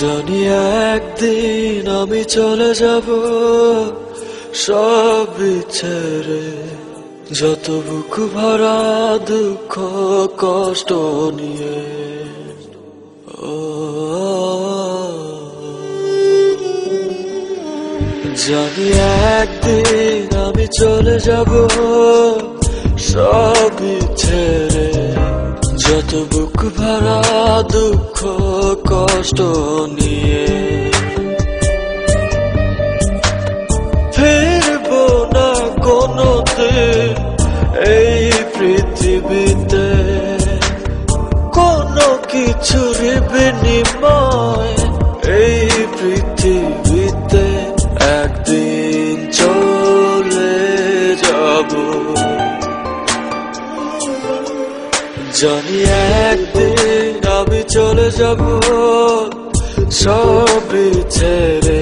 জানি একদিন আমি চলে যাব, সব ছেড়ে। যত বুক ভরা দুঃখ, কষ্ট নিয়ে। জানি একদিন আমি চলে যাব, সব ছেড়ে। যত বুক ভরা দুঃখ কষ্ট নিয়ে। ফিরব না কোনো এই পৃথিবীতে। কোনো কিছুর বিনিময় আমি সব ছেড়ে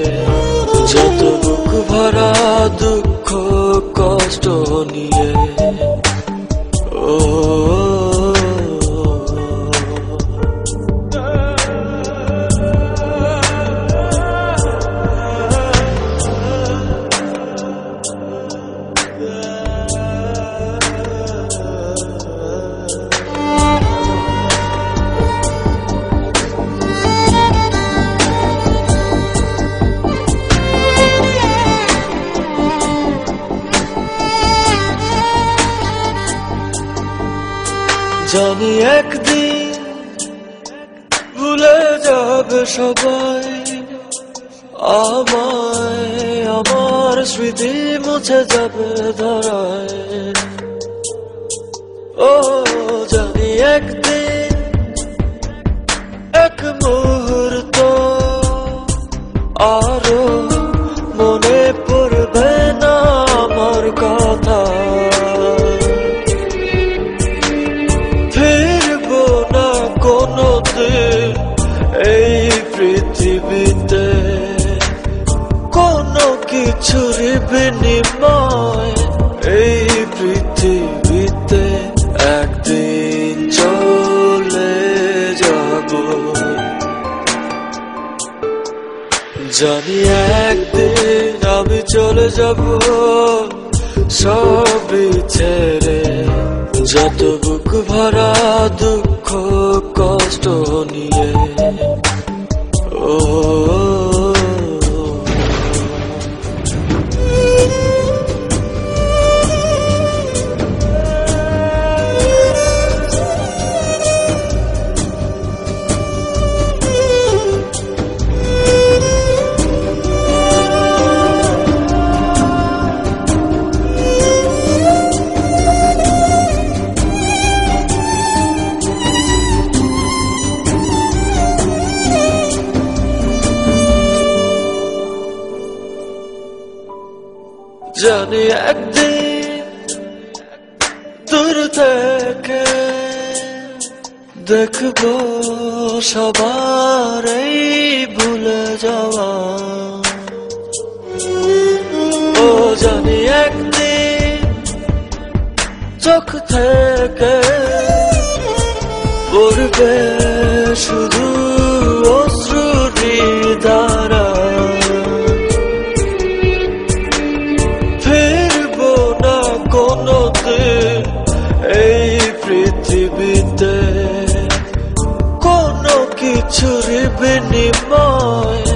যত বুক ভরা দুঃখ কষ্ট নিয়ে জানি একদিন ভুলে যাবে সবাই। আমায় আমার স্মৃতি মুছে যাবে ধরায়। ও জানি একদিন পৃথিবীতে কোনো কিছুর বিনিময় এই পৃথিবীতে একদিন চলে যাব। জানি একদিন আমি চলে যাব, সবই ছেড়ে যত বুক ভরা দুঃখ, কষ্ট নিয়ে। ও জানি একদিন দূর থেকে দেখব সবার ভুলে যাওয়া ও জানি একদিন চোখ থেকে পড়বে শুধু দ্বারা কিছুর বিনিময়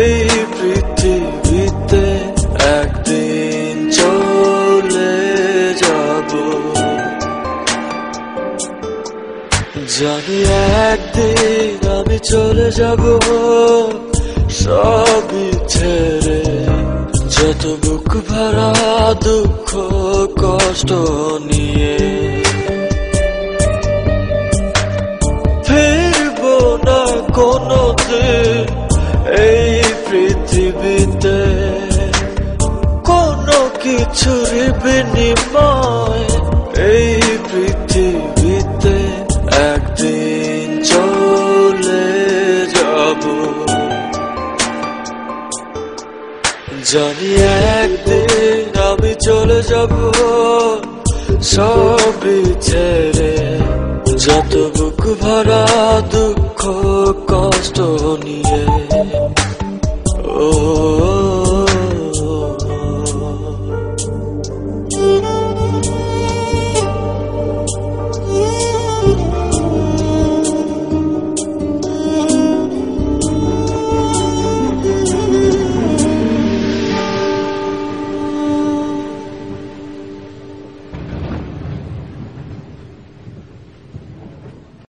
এই পৃথিবীতে একদিন চলে যাব। জানি একদিন আমি চলে যাব, সবই ছেড়ে যত বুক ভরা দুঃখ কষ্ট নিয়ে। এই পৃথিবীতে কোনো কিছুর বিনিময় এই পৃথিবীতে একদিন চলে যাব। জানি একদিন আমি চলে যাব, সবই ছেড়ে যত বুক ভরা দুঃখ কষ্ট নিয়ে। ও